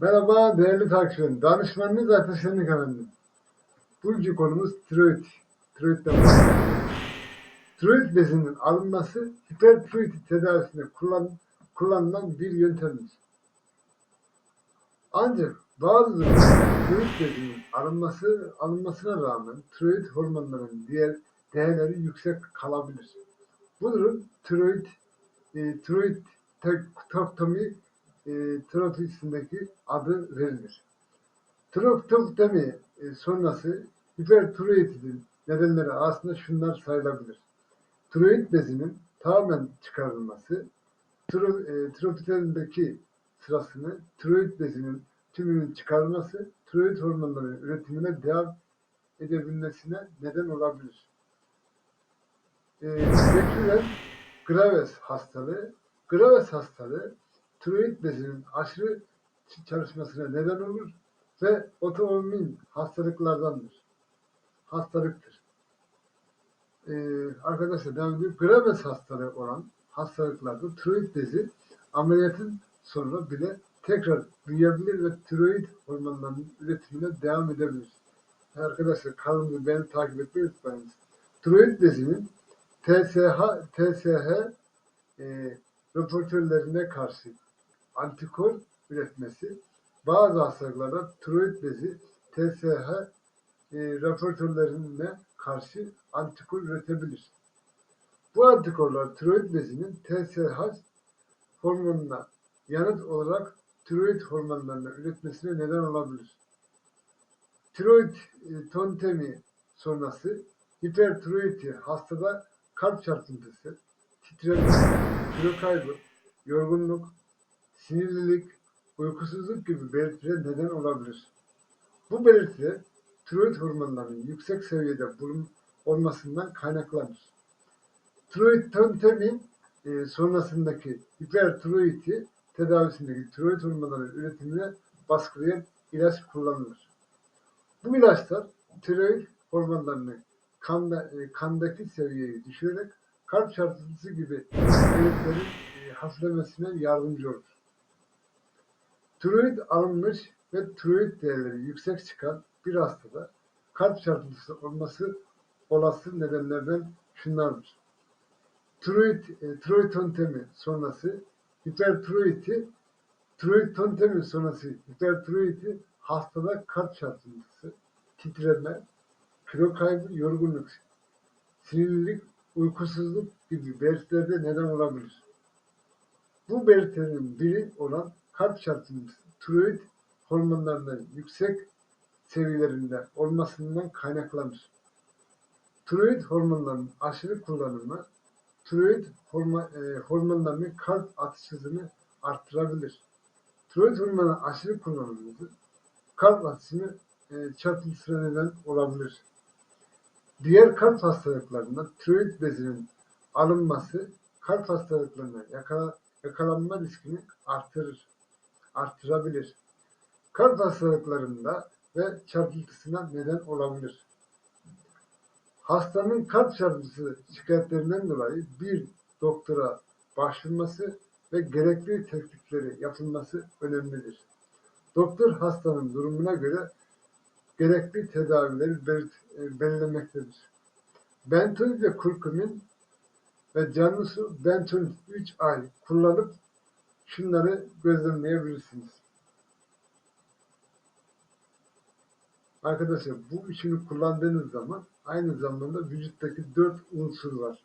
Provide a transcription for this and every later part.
Merhaba değerli takipçilerim. Danışmanınız Ateşlendik efendim. Bugünkü konumuz tiroid. Tiroidden. Tiroid bezinin alınması hipertiroid tedavisinde kullan, kullanılan bir yöntemdir. Ancak bazı tiroid bezinin alınması, alınmasına rağmen tiroid hormonlarının diğer değerleri yüksek kalabilir. Bu durum tiroid, e, tiroid tektomi e, terapisindeki adı verilir. Tiroidektomi e, sonrası hipertiroidin nedenleri aslında şunlar sayılabilir. Tiroid bezinin tamamen çıkarılması, tiro, e, tiroidindeki sırasını tiroid bezinin tümünün çıkarılması, tiroid hormonlarının üretimine devam edebilmesine neden olabilir. E, Recurrent Graves hastalığı, Graves hastalığı tiroid bezinin aşırı çalışmasına neden olur ve otoimmün hastalıklardandır. Hastalıktır. Ee, arkadaşlar devam ediyor. Graves hastalığı olan hastalıklarda tiroid bezi ameliyatın sonra bile tekrar büyüyebilir ve tiroid hormonlarının üretimine devam edebilir. Arkadaşlar kanalımızı beni takip etmeyi unutmayınız. Tiroid bezinin TSH, TSH e, röportörlerine karşı antikor üretmesi bazı hastalıklarda tiroid bezi TSH e, raportörlerine karşı antikor üretebilir. Bu antikorlar tiroid bezinin TSH hormonuna yanıt olarak tiroid hormonlarını üretmesine neden olabilir. Tiroid e, tontemi sonrası hipertiroidi hastada kalp çarpıntısı, titreme, kilo kaybı, yorgunluk, sinirlilik, uykusuzluk gibi belirtilere neden olabilir. Bu belirtiler tiroid hormonlarının yüksek seviyede bulun olmasından kaynaklanır. Tiroidektomi e, sonrasındaki hipertiroidi tedavisindeki tiroid hormonları üretimine baskılayan ilaç kullanılır. Bu ilaçlar tiroid hormonlarını kanda, e, kandaki seviyeyi düşürerek kalp çarpıntısı gibi belirtilerin e, hafiflemesine yardımcı olur. Tiroid alınmış ve tiroid değerleri yüksek çıkan bir hastada kalp çarpıntısı olması olası nedenlerden şunlardır. Tiroid, e, tiroidontemi sonrası hipertiroidi, tiroidontemi sonrası hipertiroidi hastada kalp çarpıntısı, titreme, kilo kaybı, yorgunluk, sinirlilik, uykusuzluk gibi belirtilerde neden olabilir. Bu belirtilerin biri olan kalp çarpıntısı tiroid hormonlarının yüksek seviyelerinde olmasından kaynaklanır. Tiroid hormonlarının aşırı kullanımı tiroid hormon, e, hormonlarının kalp atış hızını arttırabilir. Tiroid hormonu aşırı kullanımı kalp atışını e, çarpıntısına neden olabilir. Diğer kalp hastalıklarında tiroid bezinin alınması kalp hastalıklarına yakala, yakalanma riskini artırır, artırabilir. Kalp hastalıklarında ve çarpıntısına neden olabilir. Hastanın kalp çarpıntısı şikayetlerinden dolayı bir doktora başvurması ve gerekli tetkikleri yapılması önemlidir. Doktor hastanın durumuna göre gerekli tedavileri belirt- belirlemektedir. Bentonit ve kurkumin ve canlı su bentonit 3 ay kullanıp şunları gözlemleyebilirsiniz. Arkadaşlar bu üçünü kullandığınız zaman aynı zamanda vücuttaki dört unsur var.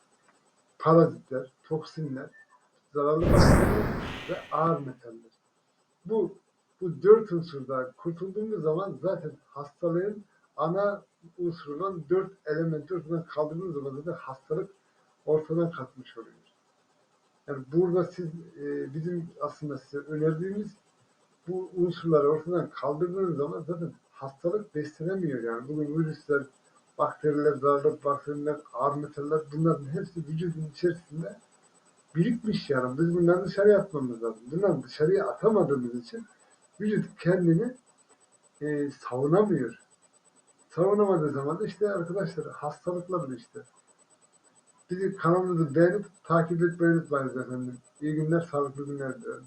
Parazitler, toksinler, zararlı bakteriler ve ağır metaller. Bu bu dört unsurdan kurtulduğumuz zaman zaten hastalığın ana unsuru olan dört elementi ortadan kaldırdığınız zaman zaten hastalık ortadan kalkmış oluyor. Yani burada siz e, bizim aslında size önerdiğimiz bu unsurları ortadan kaldırdığınız zaman zaten hastalık beslenemiyor yani. Bugün virüsler, bakteriler, zararlı bakteriler, ağır metaller bunların hepsi vücudun içerisinde birikmiş yani. Biz bunları dışarıya atmamız lazım. Bunları dışarıya atamadığımız için vücut kendini e, savunamıyor. Savunamadığı zaman işte arkadaşlar hastalıklar işte. Bizi kanalımızı beğenip takip etmeyi unutmayınız efendim. İyi günler, sağlıklı günler diliyorum.